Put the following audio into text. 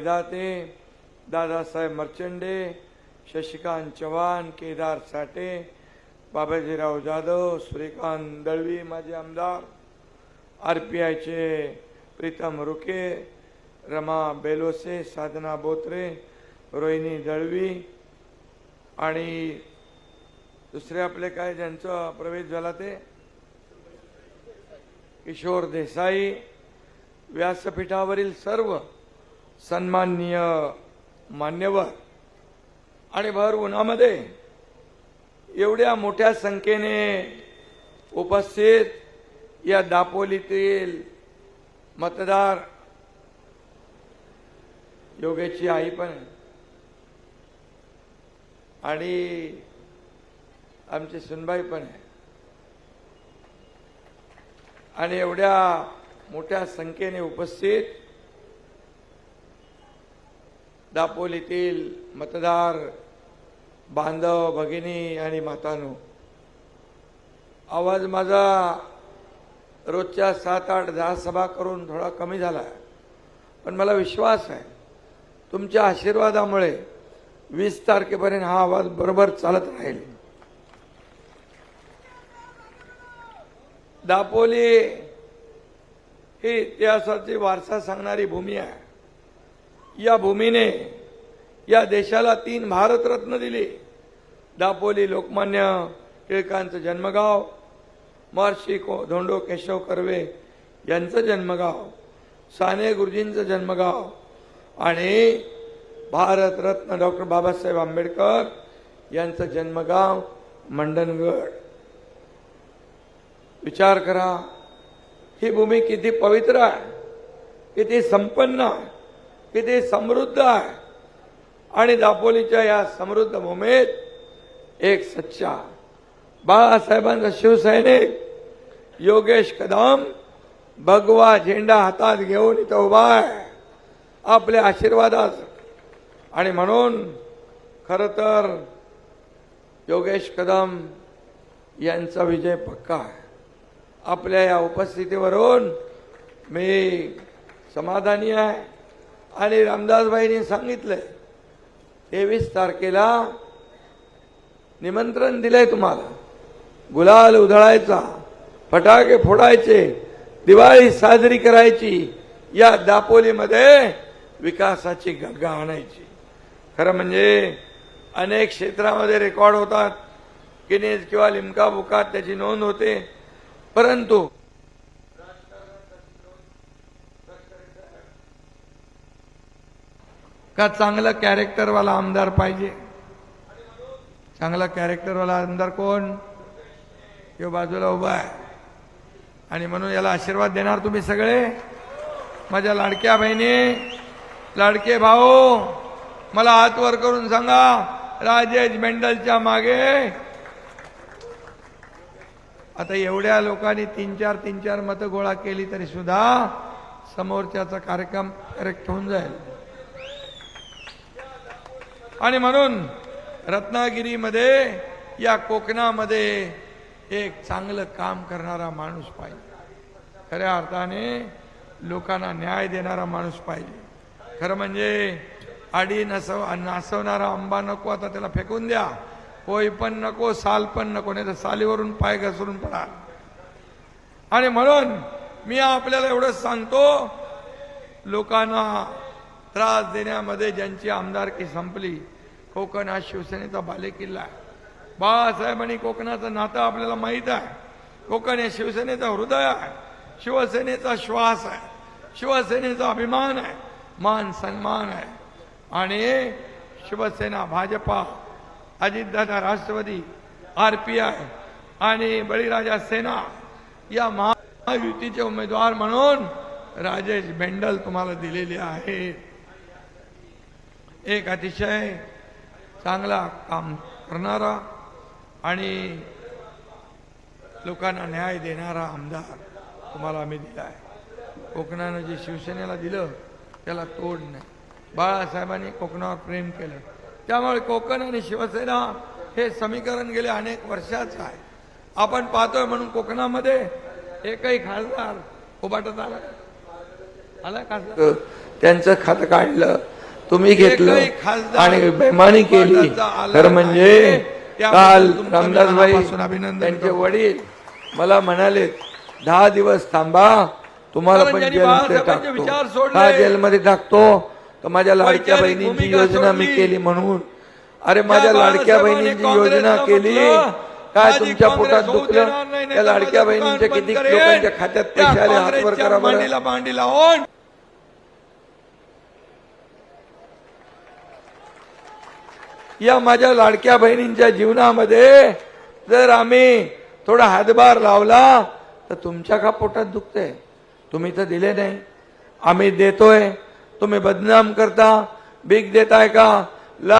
निदाते दादासाहेब मर्चंडे शशिकांत चव्हाण केदार साठे बाबाजीराव जाधव श्रीकांत दळवी माजी आमदार R P आयचे प्रीतम रुके रमा बेलोसे साधना बोत्रे रोहिणी दळवी आणि दुसरे आपले काय ज्यांचा प्रवेश झाला ते? किशोर देसाई. व्यासपीठावरील सर्व सन्माननीय मान्यवर आणि भर उन्हामध्ये एवढ्या मोठ्या संख्येने उपस्थित या दापोलीतील मतदार योगेची आई पण आहे. आणि आमची सुनबाई पण आहे आणि एवढ्या मोठ्या संख्येने उपस्थित दापोलीतील मतदार बांधव भगिनी आणि मातानो आवाज माझा रोजच्या सात आठ दहा सभा करून थोडा कमी झाला. पण मला विश्वास आहे तुमच्या आशीर्वादामुळे वीस तारखेपर्यंत हा आवाज बरोबर चालत राहील. दापोली ही इतिहासाची वारसा सांगणारी भूमी आहे. या भूमीने या देशाला तीन भारतरत्न दिली. दापोली लोकमान्य टिळकांचं जन्मगाव महर्षी को धोंडो केशव कर्वे यांचं जन्मगाव साने गुरुजींचं जन्मगाव आणि भारतरत्न डॉक्टर बाबासाहेब आंबेडकर यांचं जन्मगाव मंडणगड. विचार करा ही भूमी किती पवित्र आहे किती संपन्न आहे. किती समृद्ध आहे. आणि दापोलीच्या या समृद्ध भूमीत एक सच्चा बाळासाहेबांचा शिवसैनिक योगेश कदम भगवा झेंडा हातात घेऊन इथं उभा आहे. आपल्या आशीर्वादात. आणि म्हणून खर तर योगेश कदम यांचा विजय पक्का आहे. आपल्या या उपस्थितीवरून मी समाधानी आहे. आणि रामदासबाईंनी सांगितलंय तेवीस तारखेला निमंत्रण दिलंय तुम्हाला. गुलाल उधळायचा फटाके फोडायचे दिवाळी साजरी करायची या दापोलीमध्ये विकासाची गंगा आणायची. खरं म्हणजे अनेक क्षेत्रामध्ये रेकॉर्ड होतात किनेज किंवा लिमका बुकात त्याची नोंद होते परंतु का चांगला कॅरेक्टरवाला आमदार पाहिजे? चांगला कॅरेक्टरवाला आमदार कोण? किंवा बाजूला उभा आहे. आणि म्हणून याला आशीर्वाद देणार तुम्ही सगळे? माझ्या लाडक्या बहिणी लाडके भाऊ मला हात वर करून सांगा राजेश मेंडलच्या मागे. आता एवढ्या लोकांनी तीन चार तीन चार मतं गोळा केली तरी सुद्धा समोरच्याचा कार्यक्रम करेक्ट होऊन जाईल. आणि म्हणून रत्नागिरीमध्ये या कोकणामध्ये एक चांगलं काम करणारा माणूस पाहिजे. खऱ्या अर्थाने लोकांना न्याय देणारा माणूस पाहिजे. खरं म्हणजे आडी नसव नासवणारा आंबा नको आता त्याला फेकून द्या. कोई पण नको साल पण नको नाही तर सालीवरून पाय घसरून पडा. आणि म्हणून मी आपल्याला एवढंच सांगतो लोकांना त्रास देण्यामध्ये ज्यांची आमदारकी संपली कोकण हा शिवसेनेचा बालेकिल्ला आहे. बाळासाहेबांनी कोकणाचं नातं आपल्याला माहीत आहे. कोकण हे शिवसेनेचं हृदय आहे. शिवसेनेचा श्वास आहे. शिवसेनेचा अभिमान आहे. मान सन्मान आहे. आणि Shivsena Bhajpa Ajitdada Rashtrawadi R P I आणि बळीराजा सेना या महायुतीचे उमेदवार म्हणून राजेश बेंडल तुम्हाला दिलेले आहेत. एक अतिशय चांगला काम करणारा आणि लोकांना न्याय देणारा आमदार तुम्हाला आम्ही दिला आहे. कोकणानं जे शिवसेनेला दिलं त्याला तोड नाही. बाळासाहेबांनी कोकणावर प्रेम केलं. त्यामुळे कोकण आणि शिवसेना हे समीकरण गेले अनेक वर्षाचं आहे. आपण पाहतोय म्हणून कोकणामध्ये एकही खासदार उभाटत आला आला खासदार त्यांचं खातं काढलं. तुम्ही घेतलं आणि बेमानी केली. खरं म्हणजे काल रामदासबाई त्यांचे. वडील मला म्हणाले दहा दिवस थांबा तुम्हाला पण जेलमध्ये टाकतो. सोडले, का जेलमध्ये टाकतो. तर माझ्या लाडक्या बहिणींची योजना मी. केली म्हणून. अरे माझ्या लाडक्या बहिणींची योजना केली. काय तुमच्या पोटात दुखलं? त्या तर लाडक्या बहिणींच्या किती. लोकांच्या खात्यात त्या पैसे आले हातवर करा या माझ्या लाडक्या बहिणींच्या जीवनामध्ये जर आम्ही थोडा हातभार लावला तर तुमच्या का पोटात दुखतंय? तुम्ही तर दिले नाही. आम्ही देतोय. तुम्ही बदनाम करता. भीक देताय का?